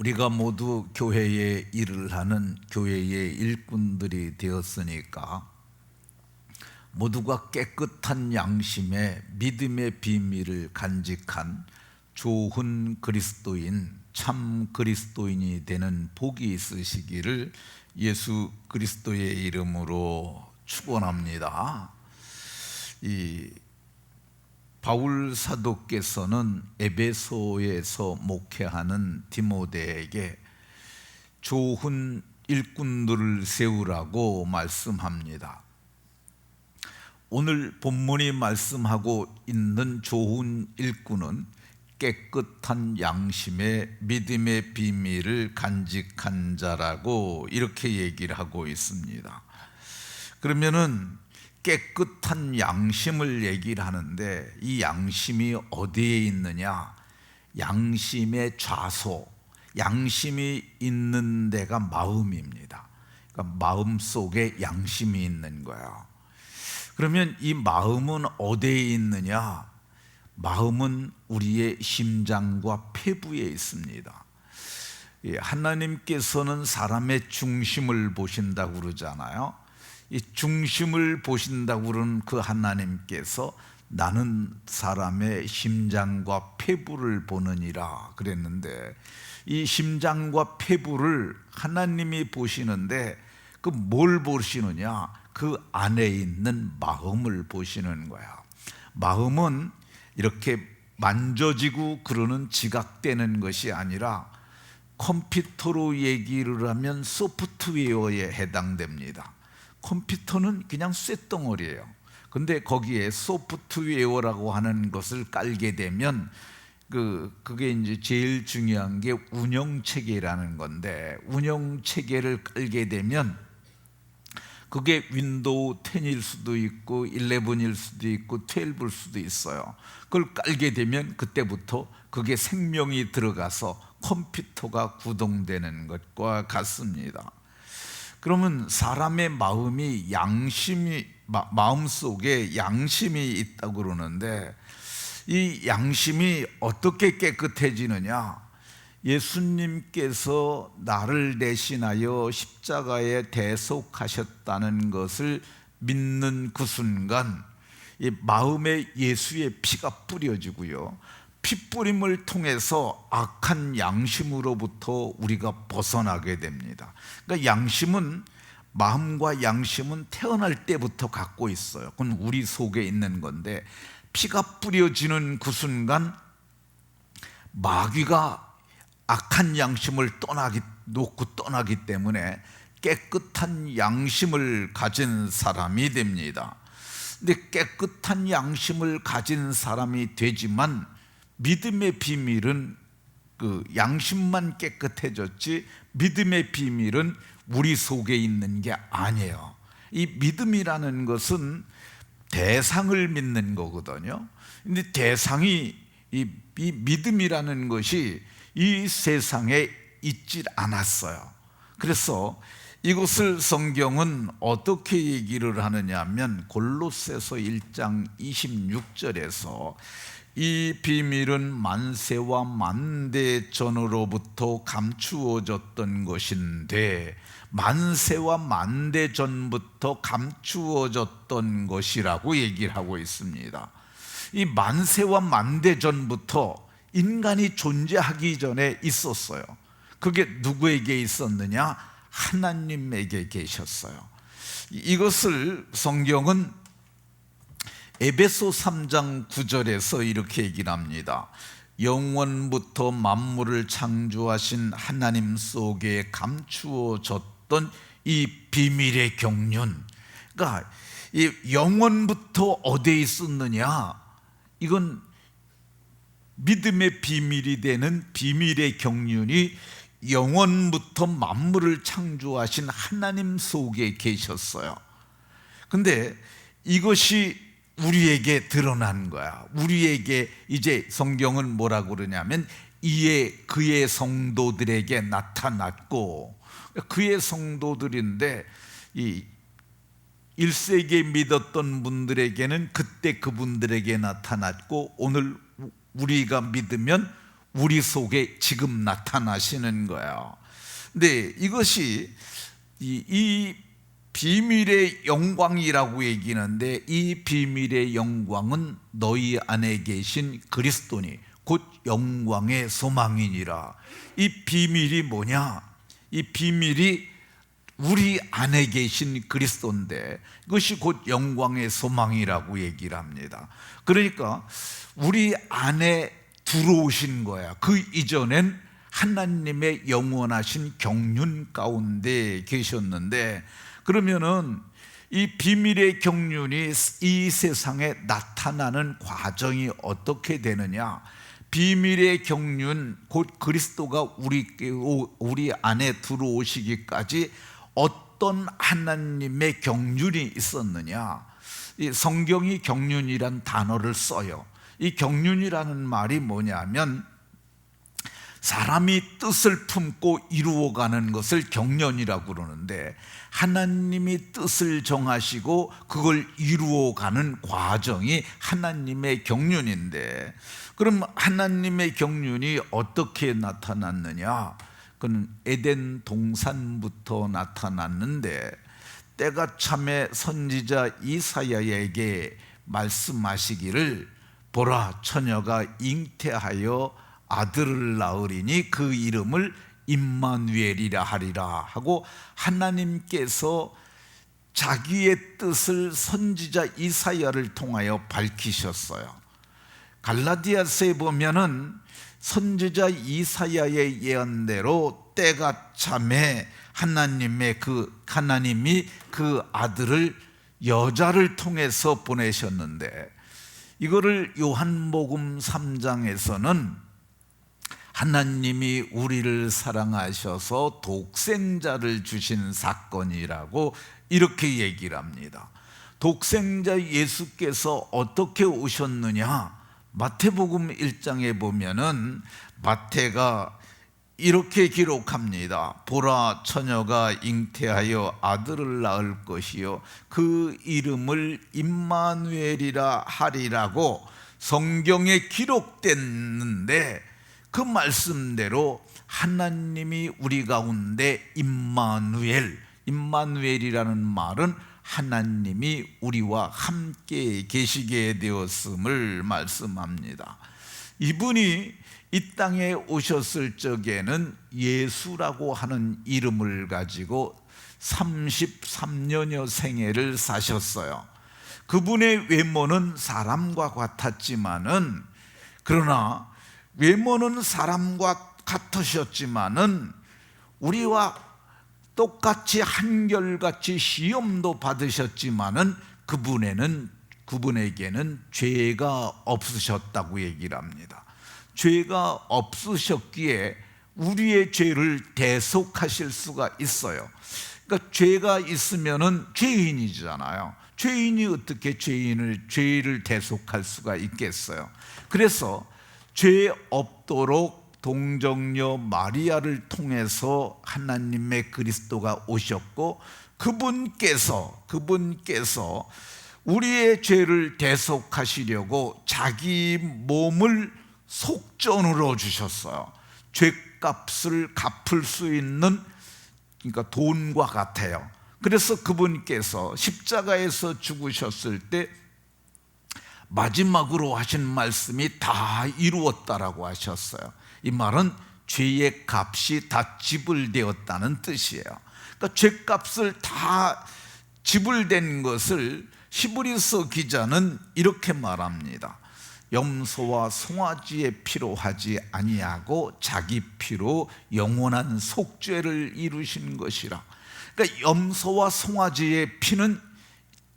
우리가 모두 교회에 일을 하는 교회의 일꾼들이 되었으니까 모두가 깨끗한 양심의 믿음의 비밀을 간직한 좋은 그리스도인 참 그리스도인이 되는 복이 있으시기를 예수 그리스도의 이름으로 축원합니다. 이 바울 사도께서는 에베소에서 목회하는 디모데에게 좋은 일꾼들을 세우라고 말씀합니다. 오늘 본문이 말씀하고 있는 좋은 일꾼은 깨끗한 양심의 믿음의 비밀을 간직한 자라고 이렇게 얘기를 하고 있습니다. 그러면은 깨끗한 양심을 얘기를 하는데 이 양심이 어디에 있느냐? 양심의 좌소, 양심이 있는 데가 마음입니다. 그러니까 마음 속에 양심이 있는 거예요. 그러면 이 마음은 어디에 있느냐? 마음은 우리의 심장과 폐부에 있습니다. 예, 하나님께서는 사람의 중심을 보신다고 그러잖아요. 이 중심을 보신다고 그러는 그 하나님께서 나는 사람의 심장과 폐부를 보느니라 그랬는데 이 심장과 폐부를 하나님이 보시는데 그 뭘 보시느냐? 그 안에 있는 마음을 보시는 거야. 마음은 이렇게 만져지고 그러는 지각되는 것이 아니라 컴퓨터로 얘기를 하면 소프트웨어에 해당됩니다. 컴퓨터는 그냥 쇳덩어리예요. 근데 거기에 소프트웨어라고 하는 것을 깔게 되면 그 그게 이제 제일 중요한 게 운영 체계라는 건데 운영 체계를 깔게 되면 그게 윈도우 10일 수도 있고 11일 수도 있고 12일 수도 있어요. 그걸 깔게 되면 그때부터 그게 생명이 들어가서 컴퓨터가 구동되는 것과 같습니다. 그러면 사람의 마음이 양심이 마음 속에 양심이 있다고 그러는데 이 양심이 어떻게 깨끗해지느냐? 예수님께서 나를 대신하여 십자가에 대속하셨다는 것을 믿는 그 순간 이 마음에 예수의 피가 뿌려지고요. 피 뿌림을 통해서 악한 양심으로부터 우리가 벗어나게 됩니다. 그러니까 양심은 마음과 양심은 태어날 때부터 갖고 있어요. 그건 우리 속에 있는 건데 피가 뿌려지는 그 순간 마귀가 악한 양심을 떠나기 놓고 떠나기 때문에 깨끗한 양심을 가진 사람이 됩니다. 근데 깨끗한 양심을 가진 사람이 되지만 믿음의 비밀은 그 양심만 깨끗해졌지 믿음의 비밀은 우리 속에 있는 게 아니에요. 이 믿음이라는 것은 대상을 믿는 거거든요. 근데 대상이 이, 이 믿음이라는 것이 이 세상에 있질 않았어요. 그래서 이것을 성경은 어떻게 얘기를 하느냐 하면 골로새서 1장 26절에서 이 비밀은 만세와 만대 전으로부터 감추어졌던 것인데 만세와 만대 전부터 감추어졌던 것이라고 얘기를 하고 있습니다. 이 만세와 만대 전부터 인간이 존재하기 전에 있었어요. 그게 누구에게 있었느냐? 하나님에게 계셨어요. 이것을 성경은 에베소 3장 9절에서 이렇게 얘기를 합니다. 영원부터 만물을 창조하신 하나님 속에 감추어졌던 이 비밀의 경륜. 그러니까 이 영원부터 어디에 있었느냐? 이건 믿음의 비밀이 되는 비밀의 경륜이 영원부터 만물을 창조하신 하나님 속에 계셨어요. 근데 이것이 우리에게 드러난 거야. 우리에게 이제 성경은 뭐라고 그러냐면 이에 그의 성도들에게 나타났고 그의 성도들인데 이 1세기에 믿었던 분들에게는 그때 그분들에게 나타났고 오늘 우리가 믿으면 우리 속에 지금 나타나시는 거예요. 근데 이것이 이, 이 비밀의 영광이라고 얘기하는데 이 비밀의 영광은 너희 안에 계신 그리스도니 곧 영광의 소망이니라. 이 비밀이 뭐냐? 이 비밀이 우리 안에 계신 그리스도인데 이것이 곧 영광의 소망이라고 얘기를 합니다. 그러니까 우리 안에 들어오신 거야. 그 이전엔 하나님의 영원하신 경륜 가운데 계셨는데 그러면은 이 비밀의 경륜이 이 세상에 나타나는 과정이 어떻게 되느냐? 비밀의 경륜 곧 그리스도가 우리 우리 안에 들어오시기까지 어떤 하나님의 경륜이 있었느냐? 이 성경이 경륜이란 단어를 써요. 이 경륜이라는 말이 뭐냐면 사람이 뜻을 품고 이루어가는 것을 경륜이라고 그러는데 하나님이 뜻을 정하시고 그걸 이루어가는 과정이 하나님의 경륜인데 그럼 하나님의 경륜이 어떻게 나타났느냐? 그는 에덴 동산부터 나타났는데 때가 참에 선지자 이사야에게 말씀하시기를 보라 처녀가 잉태하여 아들을 낳으리니 그 이름을 임마누엘이라 하리라 하고 하나님께서 자기의 뜻을 선지자 이사야를 통하여 밝히셨어요. 갈라디아서에 보면은 선지자 이사야의 예언대로 때가 참에 하나님의 그 하나님이 그 아들을 여자를 통해서 보내셨는데 이거를 요한복음 3장에서는 하나님이 우리를 사랑하셔서 독생자를 주신 사건이라고 이렇게 얘기를 합니다. 독생자 예수께서 어떻게 오셨느냐? 마태복음 1장에 보면은 마태가 이렇게 기록합니다. 보라 처녀가 잉태하여 아들을 낳을 것이요 그 이름을 임마누엘이라 하리라고 성경에 기록됐는데 그 말씀대로 하나님이 우리 가운데 임마누엘 임마누엘이라는 말은 하나님이 우리와 함께 계시게 되었음을 말씀합니다. 이분이 이 땅에 오셨을 적에는 예수라고 하는 이름을 가지고 33년여 생애를 사셨어요. 그분의 외모는 사람과 같았지만은 그러나 외모는 사람과 같으셨지만은 우리와 똑같이 한결같이 시험도 받으셨지만은 그분에는 그분에게는 죄가 없으셨다고 얘기를 합니다. 죄가 없으셨기에 우리의 죄를 대속하실 수가 있어요. 그러니까 죄가 있으면은 죄인이잖아요. 죄인이 어떻게 죄인을 죄를 대속할 수가 있겠어요? 그래서 죄 없도록 동정녀 마리아를 통해서 하나님의 그리스도가 오셨고 그분께서 그분께서 우리의 죄를 대속하시려고 자기 몸을 속전으로 주셨어요. 죄값을 갚을 수 있는 그러니까 돈과 같아요. 그래서 그분께서 십자가에서 죽으셨을 때 마지막으로 하신 말씀이 다 이루었다라고 하셨어요. 이 말은 죄의 값이 다 지불되었다는 뜻이에요. 그러니까 죄값을 다 지불된 것을 히브리서 기자는 이렇게 말합니다. 염소와 송아지의 피로 하지 아니하고 자기 피로 영원한 속죄를 이루신 것이라. 그러니까 염소와 송아지의 피는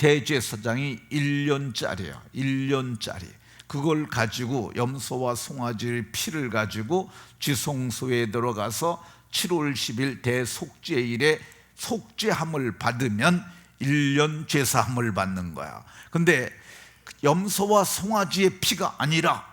대제사장이 1년짜리야. 1년짜리. 그걸 가지고 염소와 송아지의 피를 가지고 지성소에 들어가서 7월 10일 대속죄일에 속죄함을 받으면 1년 죄사함을 받는 거야. 근데 염소와 송아지의 피가 아니라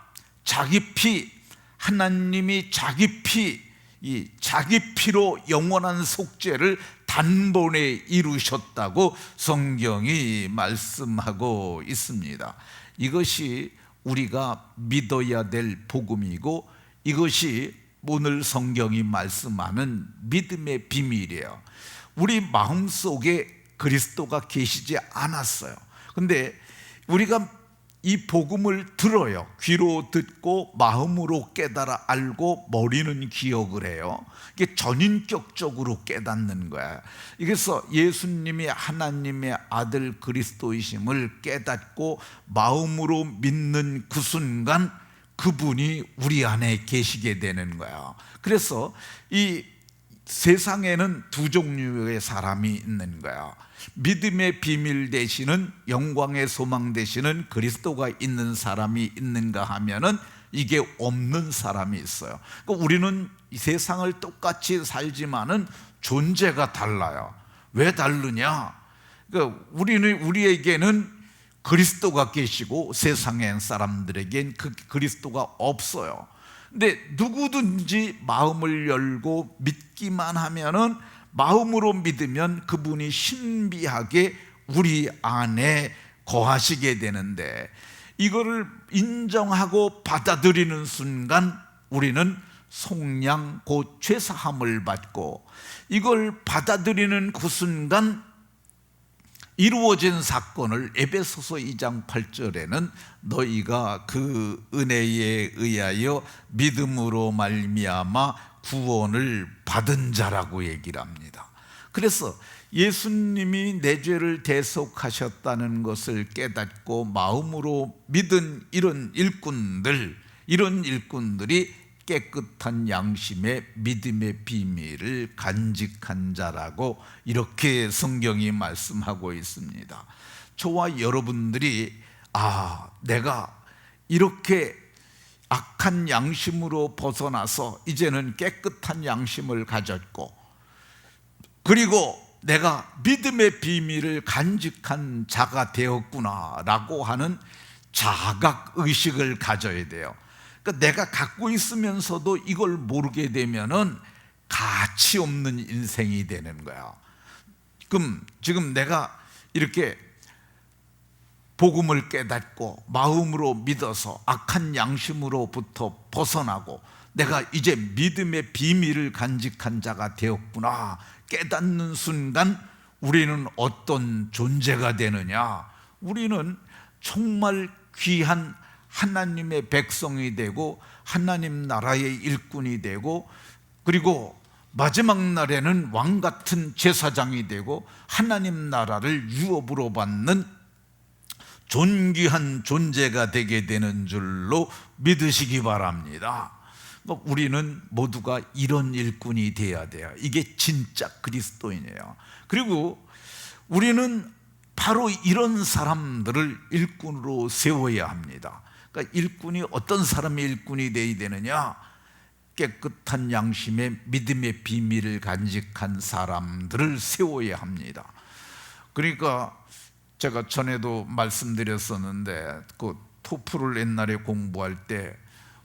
자기 피, 하나님이 자기 피, 이 자기 피로 영원한 속죄를 단번에 이루셨다고 성경이 말씀하고 있습니다. 이것이 우리가 믿어야 될 복음이고 이것이 오늘 성경이 말씀하는 믿음의 비밀이에요. 우리 마음 속에 그리스도가 계시지 않았어요. 근데 우리가 이 복음을 들어요. 귀로 듣고 마음으로 깨달아 알고 머리는 기억을 해요. 이게 전인격적으로 깨닫는 거야. 그래서 예수님이 하나님의 아들 그리스도이심을 깨닫고 마음으로 믿는 그 순간 그분이 우리 안에 계시게 되는 거야. 그래서 이 세상에는 두 종류의 사람이 있는 거야. 믿음의 비밀 되시는 영광의 소망 되시는 그리스도가 있는 사람이 있는가 하면은 이게 없는 사람이 있어요. 그러니까 우리는 이 세상을 똑같이 살지만은 존재가 달라요. 왜 다르냐? 그러니까 우리는 우리에게는 그리스도가 계시고 세상의 사람들에겐 그 그리스도가 없어요. 근데 누구든지 마음을 열고 믿기만 하면은 마음으로 믿으면 그분이 신비하게 우리 안에 거하시게 되는데 이거를 인정하고 받아들이는 순간 우리는 속량 곧 죄사함을 받고 이걸 받아들이는 그 순간 이루어진 사건을 에베소서 2장 8절에는 너희가 그 은혜에 의하여 믿음으로 말미암아 구원을 받은 자라고 얘기를 합니다. 그래서 예수님이 내 죄를 대속하셨다는 것을 깨닫고 마음으로 믿은 이런 일꾼들, 이런 일꾼들이 깨끗한 양심의 믿음의 비밀을 간직한 자라고 이렇게 성경이 말씀하고 있습니다. 저와 여러분들이 아, 내가 이렇게 악한 양심으로 벗어나서 이제는 깨끗한 양심을 가졌고 그리고 내가 믿음의 비밀을 간직한 자가 되었구나라고 하는 자각 의식을 가져야 돼요. 그러니까 내가 갖고 있으면서도 이걸 모르게 되면은 가치 없는 인생이 되는 거야. 그럼 지금 내가 이렇게 복음을 깨닫고 마음으로 믿어서 악한 양심으로부터 벗어나고 내가 이제 믿음의 비밀을 간직한 자가 되었구나 깨닫는 순간 우리는 어떤 존재가 되느냐? 우리는 정말 귀한 하나님의 백성이 되고 하나님 나라의 일꾼이 되고 그리고 마지막 날에는 왕 같은 제사장이 되고 하나님 나라를 유업으로 받는 존귀한 존재가 되게 되는 줄로 믿으시기 바랍니다. 뭐 우리는 모두가 이런 일꾼이 되어야 돼요. 이게 진짜 그리스도인이에요. 그리고 우리는 바로 이런 사람들을 일꾼으로 세워야 합니다. 그러니까 일꾼이 어떤 사람이 일꾼이 되어야 되느냐? 깨끗한 양심의 믿음의 비밀을 간직한 사람들을 세워야 합니다. 그러니까 제가 전에도 말씀드렸었는데 그 토플을 옛날에 공부할 때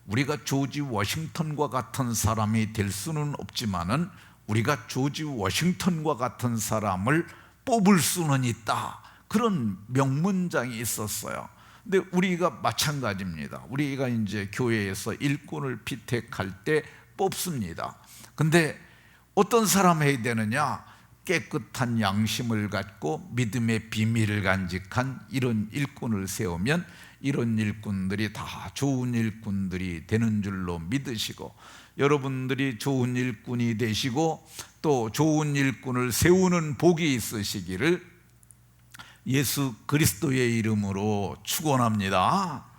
우리가 조지 워싱턴과 같은 사람이 될 수는 없지만은 우리가 조지 워싱턴과 같은 사람을 뽑을 수는 있다. 그런 명문장이 있었어야 근데 우리가 마찬가지입니다. 우리가 이제 교회에서 일꾼을 피택할 때 뽑습니다. 근데 어떤 사람 해야 되느냐? 깨끗한 양심을 갖고 믿음의 비밀을 간직한 이런 일꾼을 세우면 이런 일꾼들이 다 좋은 일꾼들이 되는 줄로 믿으시고 여러분들이 좋은 일꾼이 되시고 또 좋은 일꾼을 세우는 복이 있으시기를 예수 그리스도의 이름으로 축원합니다.